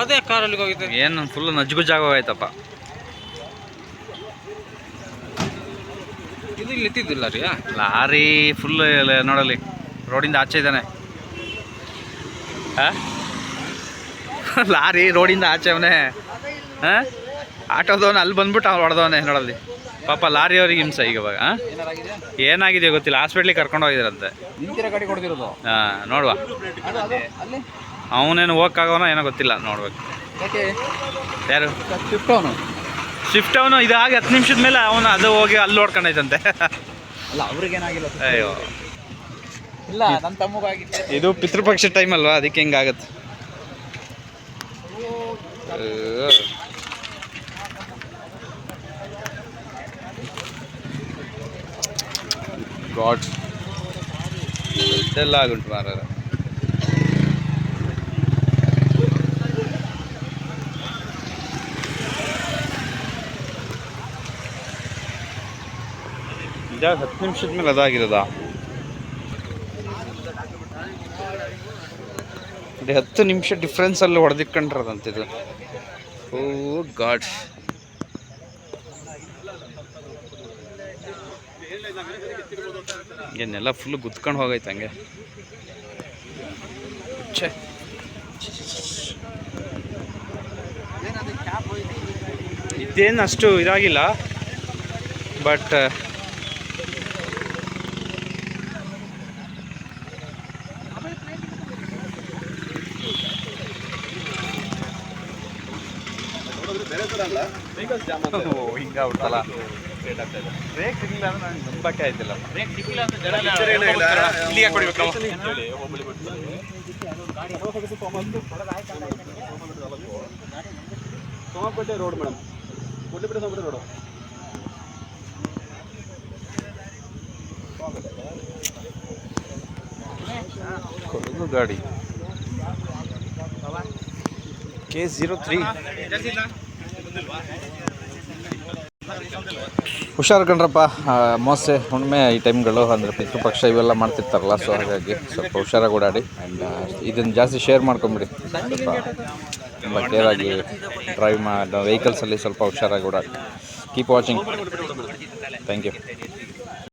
ಅದೇ ಕಾರಲ್ಲಿ ಹೋಗಿದ್ದೆ ಏನು ಫುಲ್ ನಜ್ಗು ಜಾಗ ಆಯ್ತಪ್ಪ ಇದು ಇಲ್ಲಿ ಎತ್ತಿದ್ದಿಲ್ಲ ರೀ? ಲಾರಿ ಫುಲ್ ನೋಡಲಿ ರೋಡಿಂದ ಆಚೆ ಇದ್ದಾನೆ? ಲಾರಿ ರೋಡಿಂದ ಆಚೆ ಅವನೇ. ಹಾಂ ಆಟೋದವನು ಅಲ್ಲಿ ಬಂದ್ಬಿಟ್ಟು ಅವ್ನು ಹೊಡೆದವನೇ ನೋಡಲ್ಲಿ. ಪಾಪ ಲಾರಿ ಅವ್ರಿಗೆ ಹಿಂಸೆ ಈಗ ಇವಾಗ? ಏನಾಗಿದೆ ಗೊತ್ತಿಲ್ಲ ಹಾಸ್ಪಿಟ್ಲಿಗೆ ಕರ್ಕೊಂಡು ಹೋಗಿದ್ರಂತೆ. ಹಾ ನೋಡುವ. ಅವನೇನೋ ಹೋಗಕ್ಕಾಗೋನೋ ಏನೋ ಗೊತ್ತಿಲ್ಲ ನೋಡ್ಬೇಕು. ಯಾರು? ಶಿಫ್ಟ್ ಅವನು? ಶಿಫ್ಟ್ ಅವನು ಇದಾಗಿ ಹತ್ತು ನಿಮಿಷದ ಮೇಲೆ ಅವನು ಅದು ಹೋಗಿ ಅಲ್ಲಿ ನೋಡ್ಕೊಂಡೈತಂತೆ. ಅಲ್ಲ ಅವ್ರಿಗೇನಾಗಿಲ್ಲ ಅಯ್ಯೋ. ಇಲ್ಲ ನನ್ನ ತಮ್ಮಗಾಗಿತ್ತು ಇದು ಪಿತೃಪಕ್ಷ ಟೈಮ್ ಅಲ್ವಾ ಅದಕ್ಕೆ ಹಿಂಗಾಗತ್ತೆ. ಗಾಡ್ ಇದೆಲ್ಲ ಆಗುಂಟು ಮಾರ ಹತ್ತು ನಿಮಿಷದ ಮೇಲೆ ಅದಾಗಿರೋದಾ? ಹತ್ತು ನಿಮಿಷ ಡಿಫ್ರೆನ್ಸಲ್ಲಿ ಹೊಡೆದಿಟ್ಕೊಂಡ್ರದಂತಿದು ಓ ಗಾಡ್ ಏನೆಲ್ಲ ಫುಲ್ ಗುದ್ಕೊಂಡು ಹೋಗೈತೆ ಹಂಗೆ. ಇದೇನು ಅಷ್ಟು ಇದಾಗಿಲ್ಲ. ಬಟ್ ಬ್ರೇಕ್ ಸಿಗಲಿಲ್ಲ ಅಂದ್ರೆ ನನಗೆ ನಂಬಕ್ಕೆ ಆಯ್ತಿಲ್ಲ. Somapete road madam. Kodlipete Somapete road. Kodagu ಗಾಡಿ. ಕೆ ಜೀರೋ ತ್ರೀ ಹುಷಾರು ಕಣ್ರಪ್ಪ. ಮೋಸೆ ಹುಣ್ಣಿಮೆ ಈ ಟೈಮ್ಗಳು ಅಂದರೆ ಪಿತೃಪಕ್ಷ ಇವೆಲ್ಲ ಮಾಡ್ತಿರ್ತಾರಲ್ಲ ಸೊ ಹಾಗಾಗಿ ಸ್ವಲ್ಪ ಹುಷಾರಾಗಿ ಓಡಾಡಿ ಆ್ಯಂಡ್ ಇದನ್ನು ಜಾಸ್ತಿ ಶೇರ್ ಮಾಡ್ಕೊಂಬಿಡಿ. ಸ್ವಲ್ಪ ತುಂಬ ಕೇರಾಗಿ ಡ್ರೈವ್ ಮಾಡೋ ವೆಹಿಕಲ್ಸಲ್ಲಿ ಸ್ವಲ್ಪ ಹುಷಾರಾಗಿ ಓಡಾಡಿ ಕೀಪ್ ವಾಚಿಂಗ್ ಥ್ಯಾಂಕ್ ಯು